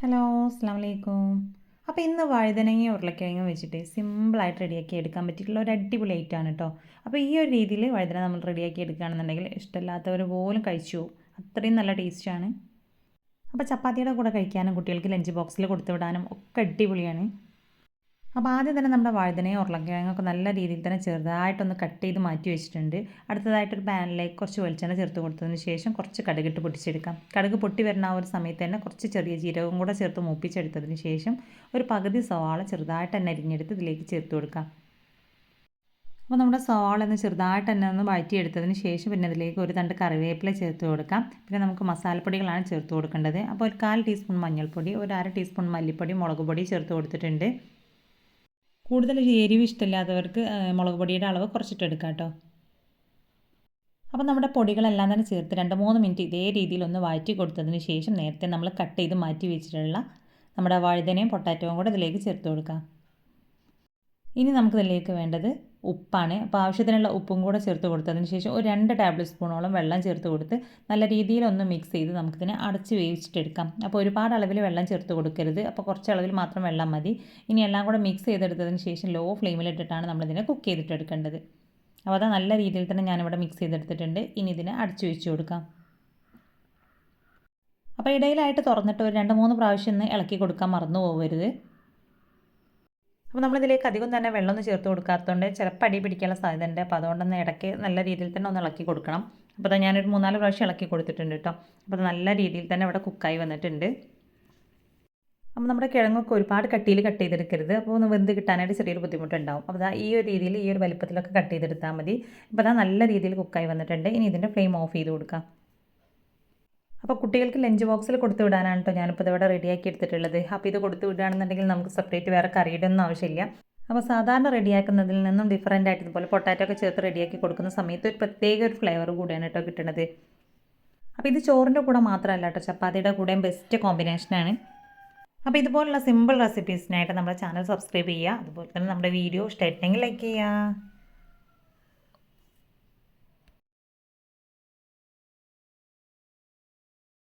Hello അസ്സാം വലൈക്കും അപ്പോൾ ഇന്ന് വഴുതനങ്ങയും ഉരുളക്കിഴങ്ങും വെച്ചിട്ട് സിമ്പിളായിട്ട് റെഡിയാക്കി എടുക്കാൻ പറ്റിയിട്ടുള്ള ഒരു അടിപൊളി ഐറ്റമാണ് കേട്ടോ അപ്പോൾ ഈ ഒരു രീതിയിൽ വഴുതന നമ്മൾ റെഡിയാക്കി എടുക്കുകയാണെന്നുണ്ടെങ്കിൽ ഇഷ്ടമില്ലാത്തവർ പോലും കഴിച്ചു. അത്രയും നല്ല ടേസ്റ്റാണ്. അപ്പോൾ ചപ്പാത്തിയുടെ കൂടെ കഴിക്കാനും കുട്ടികൾക്ക് ലഞ്ച് ബോക്സിൽ കൊടുത്തു വിടാനും ഒക്കെ അടിപൊളിയാണ്. അപ്പോൾ ആദ്യം തന്നെ നമ്മുടെ വഴുതനയും ഉരുളക്കിഴങ്ങൊക്കെ നല്ല രീതിയിൽ തന്നെ ചെറുതായിട്ടൊന്ന് കട്ട് ചെയ്ത് മാറ്റി വെച്ചിട്ടുണ്ട്. അടുത്തതായിട്ടൊരു പാനിലേക്ക് കുറച്ച് വെളിച്ചെണ്ണ ചേർത്ത് കൊടുത്തതിന് ശേഷം കുറച്ച് കടുകിട്ട് പൊട്ടിച്ചെടുക്കാം. കടുക് പൊട്ടി വരുന്ന ആ ഒരു സമയത്ത് തന്നെ കുറച്ച് ചെറിയ ജീരകവും കൂടെ ചേർത്ത് മൂപ്പിച്ചെടുത്തതിന് ശേഷം ഒരു പകുതി സവാള ചെറുതായിട്ട് തന്നെ അരിഞ്ഞെടുത്ത് ഇതിലേക്ക് ചേർത്ത് കൊടുക്കാം. അപ്പോൾ നമ്മുടെ സവാള ഒന്ന് ചെറുതായിട്ട് തന്നെ ഒന്ന് വഴറ്റിയെടുത്തതിന് ശേഷം പിന്നെ അതിലേക്ക് ഒരു തണ്ട് കറിവേപ്പില ചേർത്ത് കൊടുക്കാം. പിന്നെ നമുക്ക് മസാലപ്പൊടികളാണ് ചേർത്ത് കൊടുക്കേണ്ടത്. അപ്പോൾ ഒരു കാൽ ടീസ്പൂൺ മഞ്ഞൾപ്പൊടി ഒരു അര ടീസ്പൂൺ മല്ലിപ്പൊടി മുളക് പൊടി ചേർത്ത് കൊടുത്തിട്ടുണ്ട്. കൂടുതൽ എരിവ് ഇഷ്ടമില്ലാത്തവർക്ക് മുളക് പൊടിയുടെ അളവ് കുറച്ചിട്ടെടുക്കാം കേട്ടോ. അപ്പോൾ നമ്മുടെ പൊടികളെല്ലാം തന്നെ ചേർത്ത് രണ്ട് മൂന്ന് മിനിറ്റ് ഇതേ രീതിയിൽ ഒന്ന് വഴറ്റി കൊടുത്തതിന് ശേഷം നേരത്തെ നമ്മൾ കട്ട് ചെയ്ത് മാറ്റി വെച്ചിട്ടുള്ള നമ്മുടെ വഴുതനയും പൊട്ടാറ്റവും കൂടെ ഇതിലേക്ക് ചേർത്ത് കൊടുക്കാം. ഇനി നമുക്ക് ഇതിലേക്ക് വേണ്ടത് ഉപ്പാണ്. അപ്പോൾ ആവശ്യത്തിനുള്ള ഉപ്പും കൂടെ ചേർത്ത് കൊടുത്തതിന് ശേഷം ഒരു രണ്ട് ടേബിൾ സ്പൂണോളം വെള്ളം ചേർത്ത് കൊടുത്ത് നല്ല രീതിയിൽ ഒന്ന് മിക്സ് ചെയ്ത് നമുക്കിതിനെ അടച്ച് വേവിച്ചിട്ടെടുക്കാം അപ്പോൾ ഒരുപാട് അളവിൽ വെള്ളം ചേർത്ത് കൊടുക്കരുത്. അപ്പോൾ കുറച്ച് അളവിൽ മാത്രം വെള്ളം മതി. ഇനി എല്ലാം കൂടെ മിക്സ് ചെയ്തെടുത്തതിന് ശേഷം ലോ ഫ്ലെയിമിലിട്ടിട്ടാണ് നമ്മളിതിനെ കുക്ക് ചെയ്തിട്ടെടുക്കേണ്ടത് അപ്പോൾ അത് നല്ല രീതിയിൽ തന്നെ ഞാനിവിടെ മിക്സ് ചെയ്തെടുത്തിട്ടുണ്ട്. ഇനി ഇതിനെ അടച്ചു വെച്ച് കൊടുക്കാം. അപ്പോൾ ഇടയിലായിട്ട് തുറന്നിട്ട് ഒരു രണ്ട് മൂന്ന് പ്രാവശ്യം ഒന്ന് ഇളക്കി കൊടുക്കാൻ മറന്നു പോകരുത് അപ്പോൾ നമ്മളിതിലേക്ക് അധികം തന്നെ വെള്ളമൊന്നും ചേർത്ത് കൊടുക്കാത്തതുകൊണ്ട് ചിലപ്പോൾ അടി പിടിക്കാനുള്ള സാധ്യത ഉണ്ട് അപ്പോൾ അതുകൊണ്ടൊന്ന് ഇടയ്ക്ക് നല്ല രീതിയിൽ തന്നെ ഒന്ന് ഇളക്കി കൊടുക്കണം. അപ്പോൾ അത് ഞാനൊരു മൂന്നാൽ പ്രാവശ്യം ഇളക്കി കൊടുത്തിട്ടുണ്ട് കേട്ടോ. അപ്പോൾ നല്ല രീതിയിൽ തന്നെ ഇവിടെ കുക്കായി വന്നിട്ടുണ്ട്. അപ്പോൾ നമ്മുടെ കിഴങ്ങൊക്കെ ഒരുപാട് കട്ടിയിൽ കട്ട് ചെയ്തെടുക്കരുത്. അപ്പോൾ ഒന്ന് വെന്ത് കിട്ടാനായിട്ട് ചെറിയൊരു ബുദ്ധിമുട്ടുണ്ടാവും. അപ്പോൾ അതാ ഈ ഒരു രീതിയിൽ ഈ ഒരു വലുപ്പത്തിലൊക്കെ കട്ട് ചെയ്തെടുത്താൽ മതി. അപ്പോൾ അതാ നല്ല രീതിയിൽ കുക്കായി വന്നിട്ടുണ്ട്. ഇനി ഇതിന്റെ ഫ്ലെയിം ഓഫ് ചെയ്ത് കൊടുക്കാം. അപ്പോൾ കുട്ടികൾക്ക് ലഞ്ച് ബോക്സിൽ കൊടുത്തു വിടാനാണ് കേട്ടോ ഞാനിപ്പോൾ ഇതിവിടെ റെഡിയാക്കി എടുത്തിട്ടുള്ളത്. അപ്പോൾ ഇത് കൊടുത്തു വിടുകയാണെന്നുണ്ടെങ്കിൽ നമുക്ക് സെപ്പറേറ്റ് വേറെ കറിയുടെ ഒന്നും ആവശ്യമില്ല. അപ്പോൾ സാധാരണ റെഡിയാക്കുന്നതിൽ നിന്നും ഡിഫറന്റ് ആയിട്ട് ഇതുപോലെ പൊട്ടാറ്റോ ഒക്കെ ചേർത്ത് റെഡിയാക്കി കൊടുക്കുന്ന സമയത്ത് ഒരു പ്രത്യേക ഒരു ഫ്ലേവർ കൂടിയാണ് കേട്ടോ കിട്ടുന്നത് അപ്പോൾ ഇത് ചോറിന്റെ കൂടെ മാത്രമല്ല കേട്ടോ ചപ്പാത്തിയുടെ കൂടെയും ബെസ്റ്റ് കോമ്പിനേഷനാണ് അപ്പോൾ ഇതുപോലുള്ള സിമ്പിൾ റെസിപ്പീസിനായിട്ട് നമ്മുടെ ചാനൽ സബ്സ്ക്രൈബ് ചെയ്യുക. അതുപോലെ തന്നെ നമ്മുടെ വീഡിയോ ഇഷ്ടമായിട്ടുണ്ടെങ്കിൽ ലൈക്ക് ചെയ്യുക.